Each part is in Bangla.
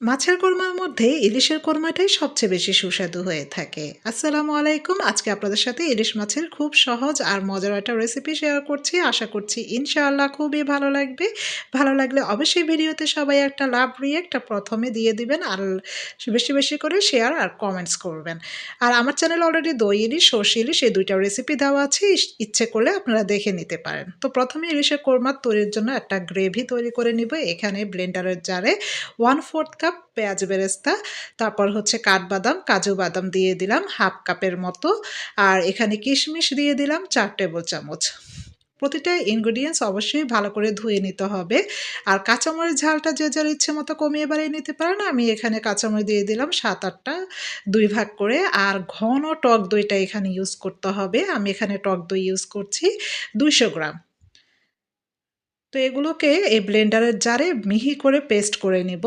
মাছের কোরমার মধ্যে ইলিশের কোরমাটাই সবচেয়ে বেশি সুস্বাদু হয়ে থাকে। আসসালামু আলাইকুম। আজকে আপনাদের সাথে ইলিশ মাছের খুব সহজ আর মজার একটা রেসিপি শেয়ার করছি। আশা করছি ইনশাআল্লাহ খুবই ভালো লাগবে। ভালো লাগলে অবশ্যই ভিডিওতে সবাই একটা লাভ রিয়েক্ট প্রথমে দিয়ে দিবেন আর বেশি বেশি করে শেয়ার আর কমেন্টস করবেন। আর আমার চ্যানেল অলরেডি দই ইলিশ, সর্ষে ইলিশ এই দুইটা রেসিপি দেওয়া আছে। ইচ্ছে করলে আপনারা দেখে নিতে পারেন। তো প্রথমে ইলিশের কোরমা তৈরির জন্য একটা গ্রেভি তৈরি করে নিব। এখানে ব্লেন্ডারের জারে ওয়ান ফোর্থ কাপ পেঁয়াজ বেরেস্তা, তারপর হচ্ছে কাঠবাদাম, কাজু বাদাম দিয়ে দিলাম হাফ কাপের মতো। আর এখানে কিশমিশ দিয়ে দিলাম চার টেবিল চামচ। প্রতিটা ইনগ্রেডিয়েন্টস অবশ্যই ভালো করে ধুয়ে নিতে হবে। আর কাঁচামরিচ ঝালটা যে যার ইচ্ছে মতো কমিয়ে বাড়িয়ে নিতে পারেন। আমি এখানে কাঁচামরিচ দিয়ে দিলাম সাত আটটা, দুই ভাগ করে। আর ঘন টক দইটা এখানে ইউজ করতে হবে। আমি এখানে টক দই ইউজ করছি দুইশো গ্রাম। তো এগুলোকে এই ব্লেন্ডারের জারে মিহি করে পেস্ট করে নিব।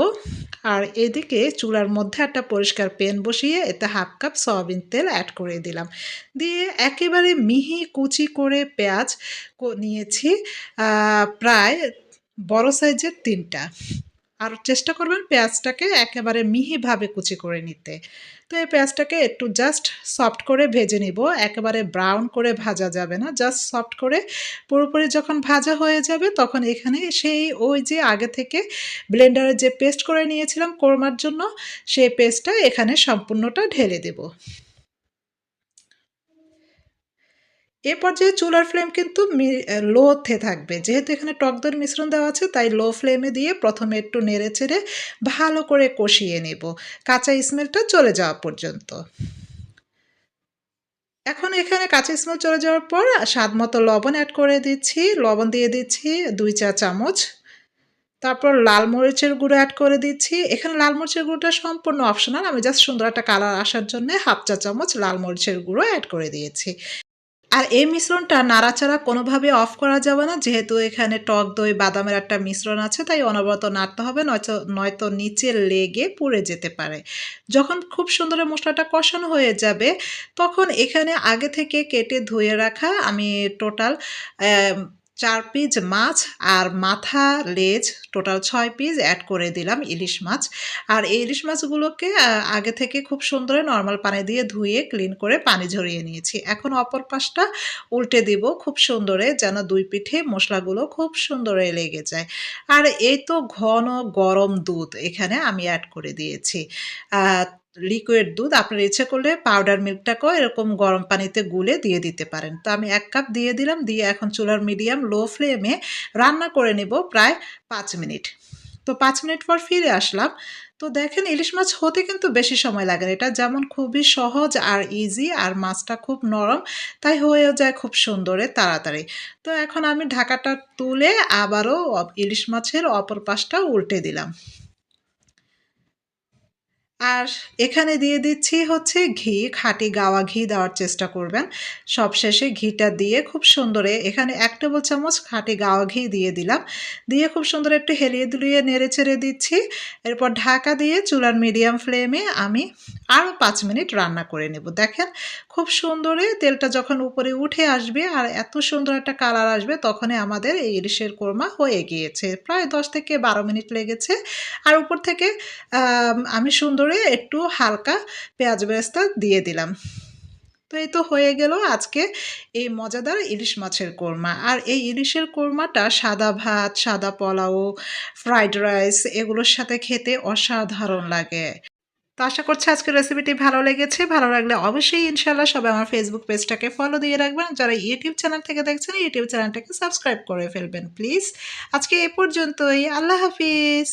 আর এদিকে চুলার মধ্যে একটা পরিষ্কার পেন বসিয়ে এতে হাফ কাপ সয়াবিন তেল অ্যাড করে দিলাম। দিয়ে একেবারে মিহি কুচি করে পেঁয়াজ নিয়েছি প্রায় বড় সাইজের তিনটা। আর চেষ্টা করবেন পেঁয়াজটাকে একেবারে মিহিভাবে কুচি করে নিতে। তো এই পেঁয়াজটাকে একটু জাস্ট সফট করে ভেজে নিব। একেবারে ব্রাউন করে ভাজা যাবে না জাস্ট সফট করে। পুরোপুরি যখন ভাজা হয়ে যাবে তখন এখানে সেই ওই যে আগে থেকে ব্লেন্ডারে যে পেস্ট করে নিয়েছিলাম কোরমার জন্য, সেই পেস্টটা এখানে সম্পূর্ণটা ঢেলে দেব। এ পর্যায়ে চুলার ফ্লেম কিন্তু লোতে থাকবে। যেহেতু এখানে টক দইয়ের মিশ্রণ দেওয়া আছে, তাই লো ফ্লেমে দিয়ে প্রথমে একটু নেড়ে চেড়ে ভালো করে কষিয়ে নেব। কাঁচা স্মেলটা চলে যাওয়া পর্যন্ত। এখন এখানে কাঁচা স্মেল চলে যাওয়ার পর স্বাদ মতো লবণ অ্যাড করে দিচ্ছি। লবণ দিয়ে দিচ্ছি দুই চা চামচ। তারপর লাল মরিচের গুঁড়ো অ্যাড করে দিচ্ছি। এখানে লাল মরিচের গুঁড়োটা সম্পূর্ণ অপশনাল আমি জাস্ট সুন্দর একটা কালার আসার জন্য হাফ চা চামচ লাল মরিচের গুঁড়ো অ্যাড করে দিয়েছি। আর এই মিশ্রণটা নাড়াচাড়া কোনোভাবে অফ করা যাবে না, যেহেতু এখানে টক দই, বাদামের একটা মিশ্রণ আছে, তাই অনবরত নাড়তে হবে, নয়তো নয়তো নিচে লেগে পুড়ে যেতে পারে। যখন খুব সুন্দর মশলাটা কষানো হয়ে যাবে, তখন এখানে আগে থেকে কেটে ধুয়ে রাখা আমি টোটাল চার পিস মাছ আর মাথা লেজ টোটাল ছয় পিস অ্যাড করে দিলাম ইলিশ মাছ। আর এই ইলিশ মাছগুলোকে আগে থেকে খুব সুন্দর নর্মাল পানি দিয়ে ধুয়ে ক্লিন করে পানি ঝরিয়ে নিয়েছি। এখন অপর পাশটা উল্টে দিব খুব সুন্দরে যেন দুই পিঠে মশলাগুলো খুব সুন্দরে লেগে যায়। আর এই তো ঘন গরম দুধ এখানে আমি অ্যাড করে দিয়েছি। লিকুইড দুধ, আপনার ইচ্ছে করলে পাউডার মিল্কটাকেও এরকম গরম পানিতে গুলে দিয়ে দিতে পারেন। তো আমি এক কাপ দিয়ে দিলাম, দিয়ে এখন চুলার মিডিয়াম লো ফ্লেমে রান্না করে নেব প্রায় পাঁচ মিনিট। তো পাঁচ মিনিট পর ফিরে আসলাম। তো দেখেন ইলিশ মাছ হতে কিন্তু বেশি সময় লাগে না। এটা যেমন খুবই সহজ আর ইজি আর মাছটা খুব নরম, তাই হয়েও যায় খুব সুন্দরে, তাড়াতাড়ি। তো এখন আমি ঢাকাটা তুলে আবারও ইলিশ মাছের অপর পাশটা উল্টে দিলাম। আর এখানে দিয়ে দিচ্ছি হচ্ছে ঘি, খাঁটি গাওয়া ঘি দেওয়ার চেষ্টা করবেন। সবশেষে ঘিটা দিয়ে খুব সুন্দরে এখানে এক টেবিল চামচ খাঁটি গাওয়া ঘি দিয়ে দিলাম। দিয়ে খুব সুন্দর একটু হেলিয়ে দুলিয়ে নেড়ে ছেড়ে দিচ্ছি। এরপর ঢাকা দিয়ে চুলার মিডিয়াম ফ্লেমে আমি আরও পাঁচ মিনিট রান্না করে নেব। দেখেন খুব সুন্দরে তেলটা যখন উপরে উঠে আসবে আর এত সুন্দর একটা কালার আসবে তখনই আমাদের এই ইলিশের কোরমা হয়ে গিয়েছে। প্রায় দশ থেকে বারো মিনিট লেগেছে। আর উপর থেকে আমি আমি সুন্দরে একটু হালকা পেঁয়াজ বেরেস্তা দিয়ে দিলাম। তো এই তো হয়ে গেল আজকে এই মজাদার ইলিশ মাছের কোরমা। আর এই ইলিশের কোরমাটা সাদা ভাত, সাদা পোলাও, ফ্রাইড রাইস এগুলোর সাথে খেতে অসাধারণ লাগে। তো আশা করছি আজকের রেসিপিটি ভালো লেগেছে। ভালো লাগলে অবশ্যই ইনশাল্লাহ সবাই আমার ফেসবুক পেজটাকে ফলো দিয়ে রাখবেন। যারা ইউটিউব চ্যানেল থেকে দেখছেন ইউটিউব চ্যানেলটাকে সাবস্ক্রাইব করে ফেলবেন প্লিজ আজকে এ পর্যন্তই। আল্লাহ হাফিজ।